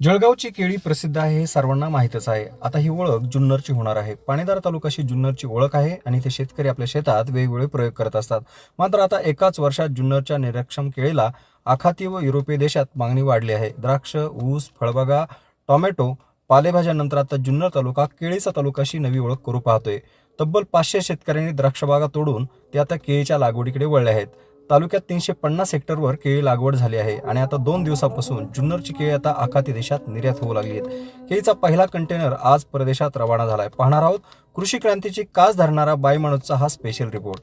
जळगावची केळी प्रसिद्ध आहे हे सर्वांना माहीतच आहे. आता ही ओळख जुन्नरची होणार आहे. पाणीदार तालुकाशी जुन्नरची ओळख आहे आणि ते शेतकरी आपल्या शेतात वेगवेगळे प्रयोग करत असतात. मात्र आता एकाच वर्षात जुन्नरच्या निरक्षम केळीला आखाती व युरोपीय देशात मागणी वाढली आहे. द्राक्ष ऊस फळबागा टोमॅटो पालेभाज्यानंतर आता जुन्नर तालुका केळीचा तालुकाशी नवी ओळख करू पाहतोय. तब्बल पाचशे शेतकऱ्यांनी द्राक्षबागा तोडून ते आता केळीच्या लागवडीकडे वळले आहेत. तालुक्यात तीनशे पन्नास हेक्टरवर केळी लागवड झाली आहे आणि आता दोन दिवसापासून जुन्नरची केळी आता आखाती देशात निर्यात होऊ लागली आहेत. केळीचा पहिला कंटेनर आज परदेशात रवाना झाला आहे पाहणार आहोत कृषी क्रांतीची कास धरणारा बायमाणूसचा हा स्पेशल रिपोर्ट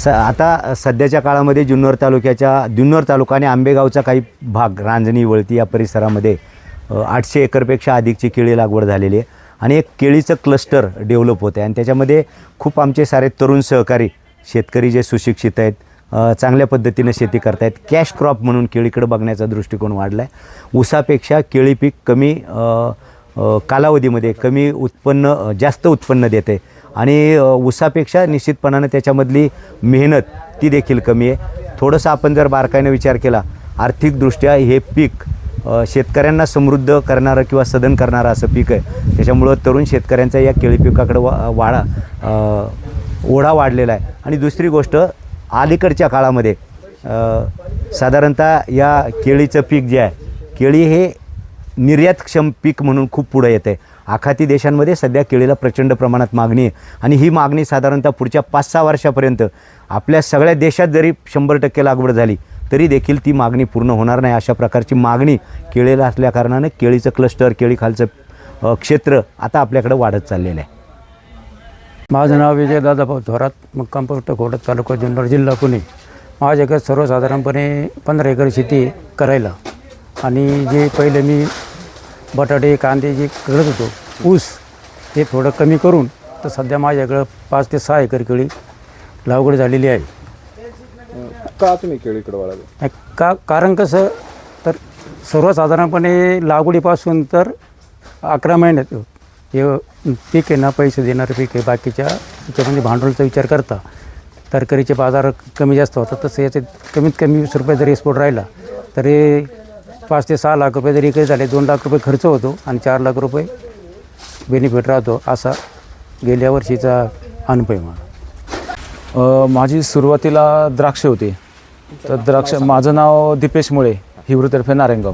स आता सध्याच्या काळामध्ये जुन्नर तालुक्याच्या जुन्नर तालुका आणि आंबेगावचा काही भाग रांजणी वळती या परिसरामध्ये आठशे एकरपेक्षा अधिकची केळी लागवड झालेली आहे. आणि एक केळीचं क्लस्टर डेव्हलप होतं आहे आणि त्याच्यामध्ये खूप आमचे सारे तरुण सहकारी शेतकरी जे सुशिक्षित आहेत चांगल्या पद्धतीनं शेती करतायत. कॅश क्रॉप म्हणून केळीकडे बघण्याचा दृष्टिकोन वाढला आहे ऊसापेक्षा केळी पीक कमी कालावधीमध्ये कमी उत्पन्न जास्त उत्पन्न देते. आणि ऊसापेक्षा निश्चितपणानं त्याच्यामधली मेहनत ती देखील कमी आहे. थोडंसं आपण जर बारकाईनं विचार केला आर्थिकदृष्ट्या हे पीक शेतकऱ्यांना समृद्ध करणारं किंवा सदन करणारं असं पीक आहे. त्याच्यामुळं तरुण शेतकऱ्यांचा या केळी पिकाकडे वा वाढा ओढा वाढलेला आहे. आणि दुसरी गोष्ट अलीकडच्या काळामध्ये साधारणतः या केळीचं पीक जे आहे केळी हे निर्यातक्षम पीक म्हणून खूप पुढे येते. आखाती देशांमध्ये सध्या केळीला प्रचंड प्रमाणात मागणी आहे. आणि ही मागणी साधारणतः पुढच्या पाच सहा वर्षापर्यंत आपल्या सगळ्या देशात जरी शंभर टक्के लागवड झाली तरी देखील ती मागणी पूर्ण होणार नाही. अशा प्रकारची मागणी केळीला असल्या कारणानं केळीचं क्लस्टर केळी खालचं क्षेत्र आता आपल्याकडे वाढत चाललेलं आहे. माझं नाव विजय दादाभाऊ थोरात मुक्काम पोस्ट घोडत तालुका जुन्नर जिल्हा पुणे. माझ्याकडे सर्वसाधारणपणे पंधरा एकर शेती करायला. आणि जे पहिले मी बटाटे कांदे जे करत होतो ऊस ते थोडं कमी करून तर सध्या माझ्याकडं पाच ते सहा एकर केळी लागवड झालेली आहे. का तुम्ही केळीकडे वळाले? नाही, का कारण कसं तर सर्वसाधारणपणे लागवडीपासून तर अकरा महिन्यात हे पीक आहे ना पैसे देणारं पीक आहे बाकीच्या याच्यामध्ये भांडवलचा विचार करता. तरकारीचे बाजार कमी जास्त होतात तसं याचे कमीत कमी वीस रुपये जरी एक्सपोर्ट राहिला तरी पाच ते सहा लाख रुपये जरी इकडे झाले दोन लाख रुपये खर्च होतो आणि चार लाख रुपये बेनिफिट राहतो असा गेल्या वर्षीचा अनुभव आहे मला माझी सुरुवातीला द्राक्ष होती. तर द्राक्ष माझं नाव दीपेश मुळे हिवरूतर्फे नारायणगाव.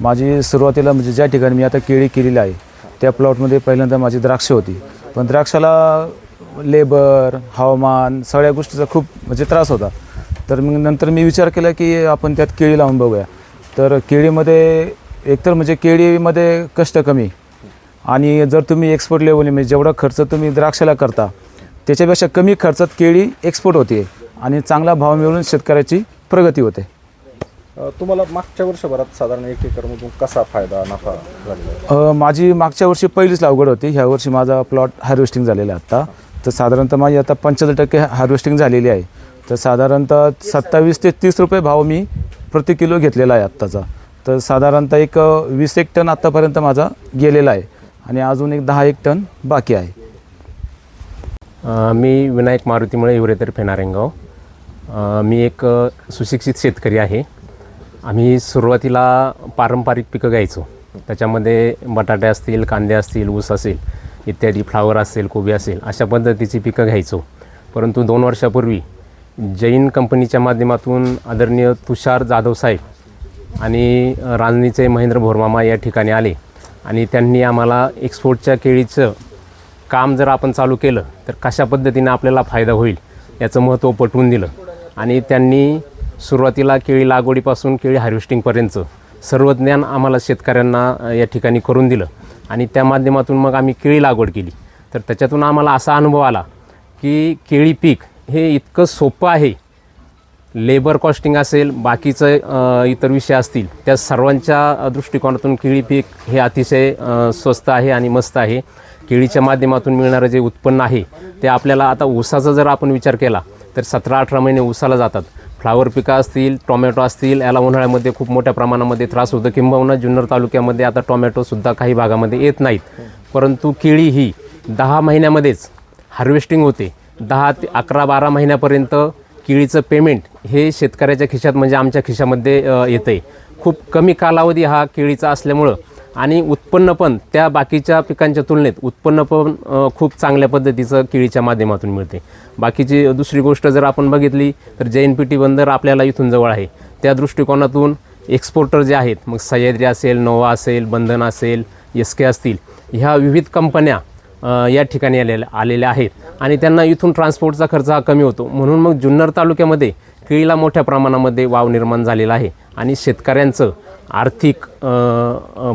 माझी सुरुवातीला म्हणजे ज्या ठिकाणी मी आता केळी केलेली आहे त्या प्लॉटमध्ये पहिल्यांदा माझी द्राक्ष होती. पण द्राक्षाला लेबर हवामान सगळ्या गोष्टीचा खूप म्हणजे त्रास होता. तर मग नंतर मी विचार केला की आपण त्यात केळी लावून बघूया. तर केळीमध्ये एकतर म्हणजे केळीमध्ये कष्ट कमी. आणि जर तुम्ही एक्सपोर्ट लेवल म्हणजे जेवढा खर्च तुम्ही द्राक्षाला करता त्याच्यापेक्षा कमी खर्चात केळी एक्सपोर्ट होते आणि चांगला भाव मिळून शेतकऱ्याची प्रगती होते. तुम्हाला मागच्या वर्षभरात साधारण एक एकरमधून कसा फायदा नफा झालेला अ, माझी मागच्या वर्षी पहिलीच लागवड होती. ह्या वर्षी माझा प्लॉट हार्वेस्टिंग झालेला आहे आत्ता तर साधारणतः माझी आता पंच्याहत्तर टक्के हार्वेस्टिंग झालेली आहे. तर साधारणतः सत्तावीस ते तीस रुपये भाव मी प्रति किलो घेतलेला आहे आत्ताचा. तर साधारणतः एक वीस एक टन आत्तापर्यंत माझा गेलेला आहे. आणि अजून एक दहा एक टन बाकी आहे. अ, मी विनायक मारुतीमुळे हिवरेतर्फे फेनारेंगाव. अ, मी एक अ, सुशिक्षित शेतकरी आहे. आम्ही सुरुवातीला पारंपरिक पिकं घ्यायचो. त्याच्यामध्ये बटाटे असतील कांदे असतील ऊस असेल इत्यादी फ्लावर असेल कोबी असेल अशा पद्धतीची पिकं घ्यायचो. परंतु दोन वर्षापूर्वी जैन कंपनीच्या माध्यमातून आदरणीय तुषार जाधव साहेब आणि रांजणीचे महेंद्र भोरमामा या ठिकाणी आले. आणि त्यांनी आम्हाला एक्सपोर्टच्या केळीचं काम जर आपण चालू केलं तर कशा पद्धतीने आपल्याला फायदा होईल याचं महत्त्व पटवून दिलं. आणि त्यांनी सुरुवातीला केळी लागवडीपासून केळी हार्वेस्टिंगपर्यंत सर्व ज्ञान आम्हाला शेतकऱ्यांना या ठिकाणी करून दिलं. आणि त्या माध्यमातून मग आम्ही केळी लागवड केली. तर त्याच्यातून आम्हाला असा अनुभव आला की केळी पीक हे इतकं सोपं आहे. लेबर कॉस्टिंग असेल बाकीचं इतर विषय असतील त्या सर्वांच्या दृष्टिकोनातून केळी पीक हे अतिशय स्वस्त आहे आणि मस्त आहे. केळीच्या माध्यमातून मिळणारं जे उत्पन्न आहे ते आपल्याला आता ऊसाचा जर आपण विचार केला तर सतरा अठरा महिने ऊसाला जातात. फ्लावर पिकं असतील टोमॅटो असतील याला उन्हाळ्यामध्ये खूप मोठ्या प्रमाणामध्ये त्रास होतो किंबहुना जुन्नर तालुक्यामध्ये आता टोमॅटोसुद्धा काही भागामध्ये येत नाहीत. परंतु केळी ही दहा महिन्यामध्येच हार्वेस्टिंग होते. दहा ते अकरा बारा महिन्यापर्यंत केळीचं पेमेंट हे शेतकऱ्याच्या खिशात म्हणजे आमच्या खिशामध्ये येतं आहे खूप कमी कालावधी हा केळीचा असल्यामुळं आणि उत्पन्न पण त्या बाकीच्या पिकांच्या तुलनेत उत्पन्न पण खूप चांगल्या पद्धतीचं केळीच्या माध्यमातून मिळते बाकीची दुसरी गोष्ट जर आपण बघितली तर जैन पीटी बंदर आपल्याला इथून जवळ आहे. त्या दृष्टिकोनातून एक्सपोर्टर जे आहेत मग सह्याद्री असेल नोवा असेल बंधन असेल एस के असतील ह्या विविध कंपन्या या ठिकाणी आलेल्या आलेल्या आहेत. आणि त्यांना इथून ट्रान्सपोर्टचा खर्च हा कमी होतो. म्हणून मग जुन्नर तालुक्यामध्ये केळीला मोठ्या प्रमाणामध्ये वाव निर्माण झालेला आहे. आणि शेतकऱ्यांचं आर्थिक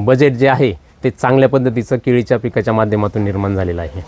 बजेट जे आहे ते चांगल्या पद्धतीचं केळीच्या पिकाच्या माध्यमातून निर्माण झालेलं आहे.